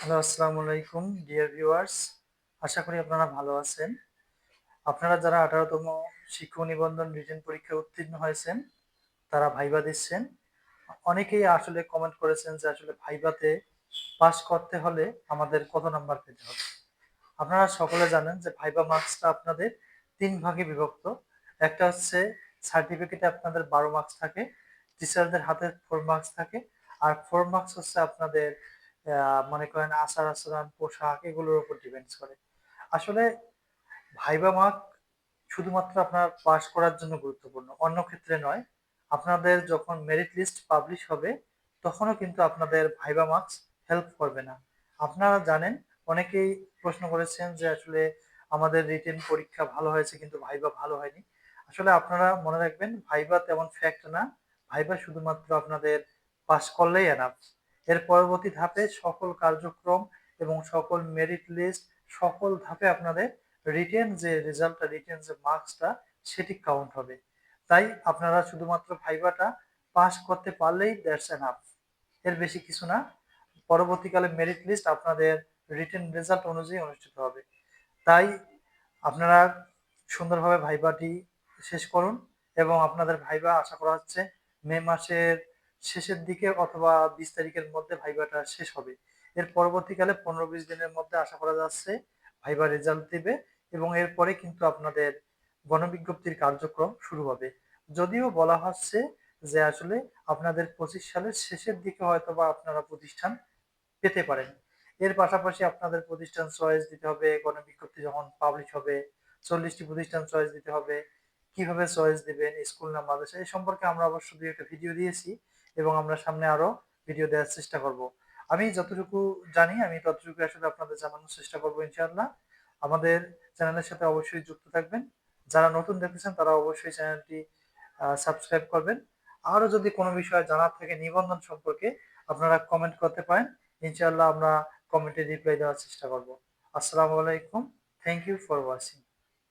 Hello, আসসালামু আলাইকুম dear viewers আশা করি আপনারা ভালো আছেন। আপনারা যারা আঠারোতম শিক্ষক নিবন্ধন রিটেন পরীক্ষায় উত্তীর্ণ হয়েছেন, তারা ভাইবা দিচ্ছেন। অনেকেই আসলে কমেন্ট করেছেন যে আসলে ভাইবাতে পাস করতে হলে আমাদের কত নাম্বার পেতে হবে। আপনারা সকলে জানেন যে ভাইবা মার্কসটা আপনাদের তিন ভাগে বিভক্ত। একটা হচ্ছে সার্টিফিকেটে আপনাদের বারো মার্কস থাকে টিচারদের হাতে ফোর মার্কস থাকে, আর ফোর মার্কস হচ্ছে আপনাদের মনে করেন আচার আচরণ, পোশাক এগুলোর উপর ডিপেন্ডস করে। আসলে ভাইবা মার্ক শুধুমাত্র আপনার পাস করার জন্য গুরুত্বপূর্ণ। অন্য ক্ষেত্রে নয়, আপনাদের যখন মেরিট লিস্ট পাবলিশ হবে, তখনও কিন্তু আপনাদের ভাইবা মার্কস হেল্প করবে না। আপনারা জানেন, অনেকেই প্রশ্ন করেছেন যে আসলে আমাদের রিটেন পরীক্ষা ভালো হয়েছে কিন্তু ভাইবা ভালো হয়নি। আসলে আপনারা মনে রাখবেন, ভাইবা তেমন ফ্যাক্ট না। ভাইবা শুধুমাত্র আপনাদের পাস করলেই এনাফ এর পরবর্তী ধাপে সকল কার্যক্রম এবং সকল মেরিট লিস্ট সকল ধাপে আপনাদের রিটেন যে রেজাল্টটা রিটেন যে মার্কসটা সেটি কাউন্ট হবে। তাই আপনারা শুধুমাত্র ভাইবাটা পাস করতে পারলেই দ্যাটস এনাফ এর বেশি কিছু না, পরবর্তীকালে মেরিট লিস্ট আপনাদের রিটেন রেজাল্ট অনুযায়ী অনুষ্ঠিত হবে। তাই আপনারা সুন্দরভাবে ভাইবাটি শেষ করুন এবং আপনাদের ভাইবা আশা করা হচ্ছে মে মাসের শেষের দিকে অথবা বিশ তারিখের মধ্যে ভাইবাটা শেষ হবে। এর পরবর্তীকালে পনেরো বিশ দিনের মধ্যে আশা করা যাচ্ছে ভাইবা রেজাল্ট দেবে এবং এরপরে কিন্তু আপনাদের গণবিজ্ঞপ্তির কার্যক্রম শুরু হবে। যদিও বলা হচ্ছে যে আসলে আপনাদের পঁচিশ সালের শেষের দিকে হয়তো বা আপনারা প্রতিষ্ঠান পেতে পারেন। এর পাশাপাশি আপনাদের প্রতিষ্ঠান চয়েস দিতে হবে, গণবিজ্ঞপ্তি যখন পাবলিশ হবে, চল্লিশটি প্রতিষ্ঠান চয়েস দিতে হবে কীভাবে চয়েস দিবেন স্কুল না মাদ্রাসা, এই সম্পর্কে আমরা অবশ্য দুই একটা ভিডিও দিয়েছি এবং আমরা সামনে আরও ভিডিও দেওয়ার চেষ্টা করব। আমি যতটুকু জানি, আমি ততটুকু আসলে আপনাদের জানানোর চেষ্টা করব ইনশাআল্লাহ। আমাদের চ্যানেলের সাথে অবশ্যই যুক্ত থাকবেন। যারা নতুন দেখতেছেন, তারা অবশ্যই চ্যানেলটি সাবস্ক্রাইব করবেন। আরও যদি কোনো বিষয়ে জানার থাকে নিবন্ধন সম্পর্কে, আপনারা কমেন্ট করতে পারেন। ইনশাআল্লাহ আমরা কমেন্টে রিপ্লাই দেওয়ার চেষ্টা করব। আসসালামু আলাইকুম। Thank you for watching